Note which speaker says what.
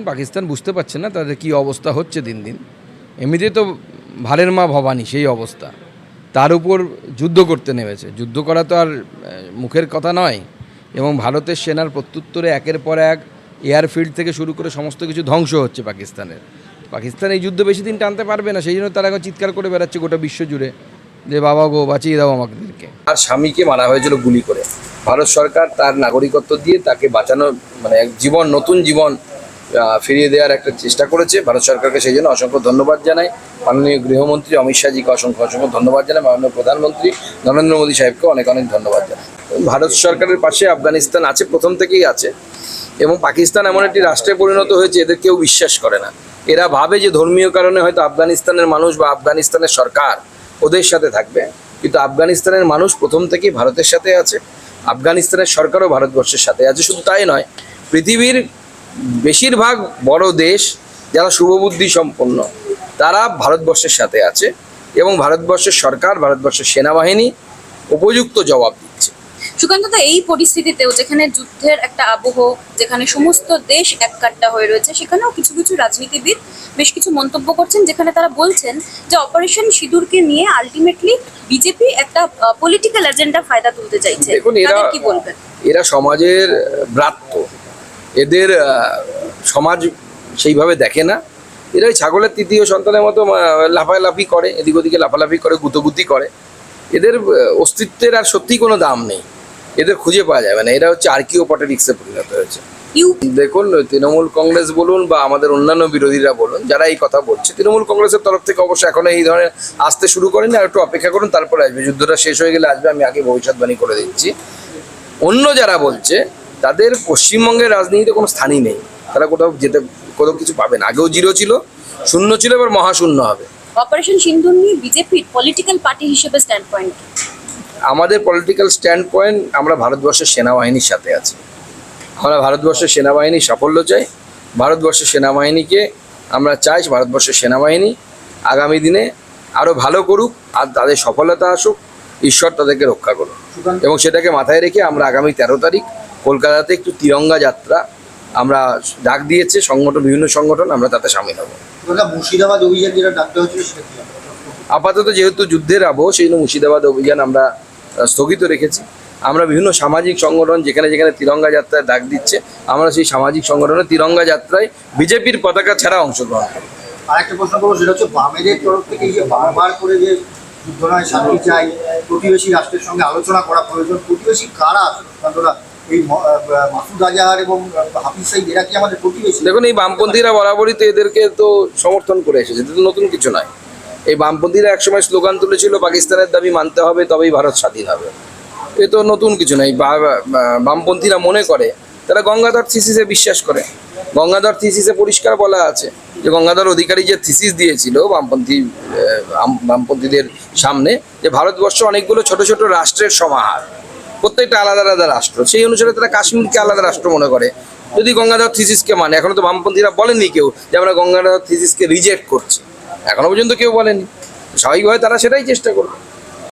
Speaker 1: পাকিস্তান বুঝতে পারছে না তাদের কি অবস্থা হচ্ছে দিন দিন। এমনিতে তো ভারের মা ভবানী, সেই অবস্থা। তার উপর যুদ্ধ করতে নেমেছে। যুদ্ধ করা তো আর মুখের কথা নয়। এবং ভারতের সেনার প্রত্যুত্তরে একের পর এক এয়ারফিল্ড থেকে শুরু করে সমস্ত কিছু ধ্বংস হচ্ছে পাকিস্তানের। পাকিস্তান এই যুদ্ধ বেশি দিন টানতে পারবে না, সেই জন্য তারা এখন চিৎকার করে বেড়াচ্ছে গোটা বিশ্ব জুড়ে যে, বাবা গো, বাঁচিয়ে দাও আমাদেরকে। আর স্বামীকে মারা হয়েছিল গুলি করে। ভারত সরকার তার নাগরিকত্ব দিয়ে তাকে বাঁচানো মানে এক জীবন, নতুন জীবন ফিরিয়ে দেওয়ার একটা চেষ্টা করেছে। ভারত সরকারকে সেই জন্য অসংখ্য ধন্যবাদ জানাই। মাননীয় গৃহমন্ত্রী অমিত শাহজিকে অসংখ্য অসংখ্য ধন্যবাদ জানাই। মাননীয় প্রধানমন্ত্রী নরেন্দ্র মোদী সাহেবকে অনেক অনেক ধন্যবাদ জানাই। ভারত সরকারের পাশে আফগানিস্তান আছে, প্রথম থেকেই আছে এবং পাকিস্তান এমন একটি রাষ্ট্রে পরিণত হয়েছে, এদের কেউ বিশ্বাস করে না। এরা ভাবে যে ধর্মীয় কারণে হয়তো আফগানিস্তানের মানুষ বা আফগানিস্তানের সরকার ওদের সাথে থাকবে। কিন্তু আফগানিস্তানের মানুষ প্রথম থেকেই ভারতের সাথে আছে। আফগানিস্তানের সরকারও ভারতবর্ষের সাথে আছে। শুধু তাই নয়, পৃথিবীর বেশিরভাগ বড় দেশ যারা শুভবুদ্ধি সম্পন্ন তারা ভারতবর্ষের সাথে আছে এবং ভারতবর্ষের সরকার ভারতবর্ষের সেনাবাহিনী উপযুক্ত জবাব দিচ্ছে।
Speaker 2: সুকান্ত দা এই পরিস্থিতিতেও যেখানে যুদ্ধের একটা আবহ যেখানে সমস্ত দেশ এককাট্টা হয়ে রয়েছে সেখানেও কিছু কিছু রাজনীতিবিদ বেশ কিছু মন্তব্য করছেন যেখানে তারা বলছেন যে অপারেশন সিঁদুরকে নিয়ে আলটিমেটলি বিজেপি একটা পলিটিক্যাল এজেন্ডা ফায়দা তুলতে চাইছে।
Speaker 1: দেখুন, এরা-
Speaker 2: কি বলবেন?
Speaker 1: এরা সমাজের ব্রাত্য। এদের সমাজ সেইভাবে দেখে না। এরা ওই ছাগলের তৃতীয় সন্তানের মতো লাফালাফি করে এদিক ওদিকে লাফালাফি করে গুতোগুতি করে। এদের অস্তিত্বের আর সত্যি কোনো দাম নেই। এদের খুঁজে পাওয়া যাবে না এরা হচ্ছে আর্কিও পলিটিক্সে পরিণত হয়েছে। দেখুন তৃণমূল কংগ্রেস বলুন বা আমাদের অন্যান্য বিরোধীরা বলুন যারা এই কথা বলছে তৃণমূল কংগ্রেসের তরফ থেকে অবশ্য এখনও এই ধরনের আসতে শুরু করেনি। আর একটু অপেক্ষা করুন তারপরে আসবে। যুদ্ধটা শেষ হয়ে গেলে আসবে আমি আগে ভবিষ্যৎবাণী করে দিচ্ছি। অন্য যারা বলছে তাদের পশ্চিমবঙ্গের রাজনীতিতে কোনো স্থানই নেই। তারা কোথাও যেতে কোথাও কিছু পাবে না। আগেও জিরো ছিল শূন্য ছিল এবার মহাশূন্য হবে।
Speaker 2: অপারেশন সিন্দুর নিয়ে বিজেপির পলিটিক্যাল পার্টি হিসেবে স্ট্যান্ড পয়েন্ট
Speaker 1: আমাদের পলিটিক্যাল স্ট্যান্ড পয়েন্ট আমরা ভারতবর্ষের সেনাবাহিনীর সাথে আছি। আমরা ভারতবর্ষের সেনাবাহিনীর সাফল্য চাই। ভারতবর্ষের সেনাবাহিনীকে আমরা চাই ভারতবর্ষের সেনাবাহিনী আগামী দিনে আরও ভালো করুক আর তাদের সফলতা আসুক ঈশ্বর তাদেরকে রক্ষা করুক। এবং সেটাকে মাথায় রেখে আমরা আগামী তেরো তারিখ কলকাতাতে একটু তিরঙ্গা যাত্রা। আমরা ডাক দিয়েছে সংগঠন বিভিন্ন সংগঠন আমরা তাতে সামিল হব।
Speaker 3: মুর্শিদাবাদ অভিযান যেটা ডাকতে হয়েছিল সেটা
Speaker 1: আপাতত যেহেতু যুদ্ধের আবহ সেই জন্য মুর্শিদাবাদ অভিযান আমরা স্থগিত রেখেছি। আমরা বিভিন্ন সামাজিক সংগঠন যেখানে যেখানে তিরঙ্গা যাত্রায় ডাক দিচ্ছে আমরা সেই সামাজিক সংগঠনে তিরঙ্গা যাত্রায় বিজেপির পতাকা ছাড়া অংশগ্রহণ করি।
Speaker 3: আরেকটা প্রশ্ন করব সেটা হচ্ছে বামেদের তরফ থেকে যে বারবার করে যে যুদ্ধ নয় শান্তি চাই প্রতিবেশী রাষ্ট্রের সঙ্গে আলোচনা করা প্রয়োজন প্রতিবেশী কারা এই মাসুদ আজাহার এবং
Speaker 1: দেখুন, এই বামপন্থীরা বরাবরই তো এদেরকে তো সমর্থন করে এসেছে এটা নতুন কিছু নয়। এই বামপন্থীরা একসময় স্লোগান তুলেছিল, পাকিস্তানের দাবি মানতে হবে, তবেই ভারত স্বাধীন হবে। এ তো নতুন কিছু নয় বামপন্থীরা মনে করে, তারা গঙ্গাধর থিসিসে বিশ্বাস করে। গঙ্গাধর থিসিসে পরিষ্কার বলা আছে যে, গঙ্গাধর অধিকারী যে থিসিস দিয়েছিল বামপন্থী বামপন্থীদের সামনে, যে ভারতবর্ষ অনেকগুলো ছোট ছোট রাষ্ট্রের সমাহার। প্রত্যেকটা আলাদা আলাদা রাষ্ট্র। সেই অনুসারে তারা কাশ্মীরকে আলাদা রাষ্ট্র মনে করে। যদি গঙ্গাধর থিসিসকে মানে এখনও তো বামপন্থীরা বলেনি কেউ যে আমরা গঙ্গাধর থিসিসকে রিজেক্ট করছি। এখনও পর্যন্ত কেউ বলেনি। স্বাভাবিকভাবে তারা সেটাই চেষ্টা করবে।